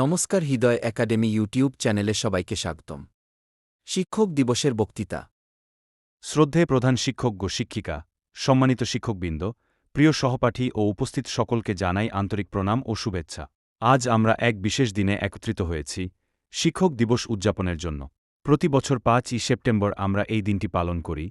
নমস্কার হৃদয় academy YouTube চ্যানেলে সবাইকে স্বাগতম। শিক্ষক দিবসের বক্তৃতা। শ্রদ্ধে প্রধান শিক্ষক ও শিক্ষিকা, সম্মানিত শিক্ষকবৃন্দ, প্রিয় সহপাঠী ও উপস্থিত সকলকে জানাই আন্তরিক প্রণাম ও শুভেচ্ছা। আজ আমরা এক বিশেষ দিনে একত্রিত হয়েছি, শিক্ষক দিবস উদযাপনের জন্য। প্রতি বছর পাঁচই সেপ্টেম্বর আমরা এই দিনটি পালন করি,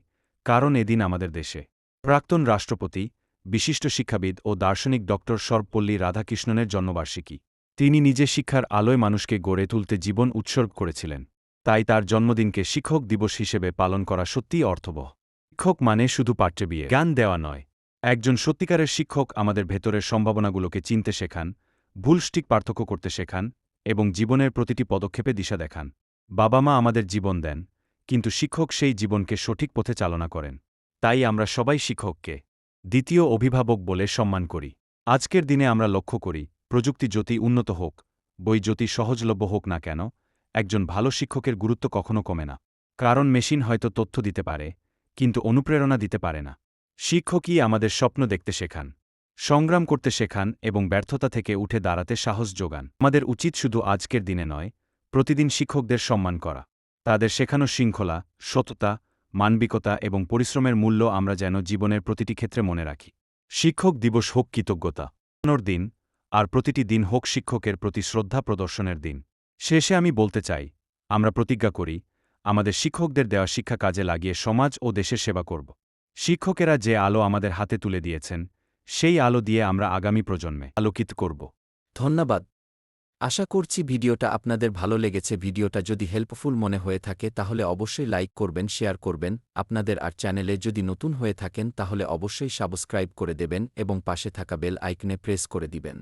কারণ এদিন আমাদের দেশে। প্রাক্তন রাষ্ট্রপতি, বিশিষ্ট শিক্ষাবিদ ও দার্শনিক ড সর্বপল্লী রাধাকৃষ্ণনের জন্মবার্ষিকী। তিনি নিজে শিক্ষার আলোয় মানুষকে গড়ে তুলতে জীবন উৎসর্গ করেছিলেন। তাই তার জন্মদিনকে শিক্ষক দিবস হিসেবে পালন করা সত্যিই অর্থবহ। শিক্ষক মানে শুধু পাঠ্যে বিয়ে, জ্ঞান দেওয়া নয়। একজন সত্যিকারের শিক্ষক আমাদের ভেতরের সম্ভাবনাগুলোকে চিনতে শেখান, ভুল সঠিক পার্থক্য করতে শেখান এবং জীবনের প্রতিটি পদক্ষেপে দিশা দেখান। বাবা মা আমাদের জীবন দেন, কিন্তু শিক্ষক সেই জীবনকে সঠিক পথে চালনা করেন। তাই আমরা সবাই শিক্ষককে, দ্বিতীয় অভিভাবক বলে সম্মান করি। আজকের দিনে আমরা লক্ষ্য করি প্রযুক্তি যতই উন্নত হোক, বই যতই সহজলভ্য হোক না কেন, একজন ভালো শিক্ষকের গুরুত্ব কখনো কমে না। কারণ মেশিন হয়তো তথ্য দিতে পারে, কিন্তু অনুপ্রেরণা দিতে পারে না। শিক্ষকই আমাদের স্বপ্ন দেখতে শেখান, সংগ্রাম করতে শেখান এবং ব্যর্থতা থেকে উঠে দাঁড়াতে সাহস যোগান। আমাদের উচিত শুধু আজকের দিনে নয়, প্রতিদিন শিক্ষকদের সম্মান করা। তাদের শেখানো শৃঙ্খলা, সততা, মানবিকতা এবং পরিশ্রমের মূল্য আমরা যেন জীবনের প্রতিটি ক্ষেত্রে মনে রাখি। শিক্ষক দিবস হোক কৃতজ্ঞতা। দিন আর প্রতিটি দিন হোক শিক্ষকের প্রতি শ্রদ্ধা প্রদর্শনের দিন। শেষে আমি বলতে চাই, আমরা প্রতিজ্ঞা করি, আমাদের শিক্ষকদের দেওয়া শিক্ষা কাজে লাগিয়ে সমাজ ও দেশের সেবা করব। শিক্ষকেরা যে আলো আমাদের হাতে তুলে দিয়েছেন, সেই আলো দিয়ে আমরা আগামী প্রজন্মে আলোকিত করব। ধন্যবাদ। আশা করছি ভিডিওটা আপনাদের ভালো লেগেছে। ভিডিওটা যদি হেল্পফুল মনে হয়ে থাকে, তাহলে অবশ্যই লাইক করবেন, শেয়ার করবেন। আপনাদের আর চ্যানেলে যদি নতুন হয়ে থাকেন, তাহলে অবশ্যই সাবস্ক্রাইব করে দেবেন এবং পাশে থাকা বেল আইকনে প্রেস করে দিবেন।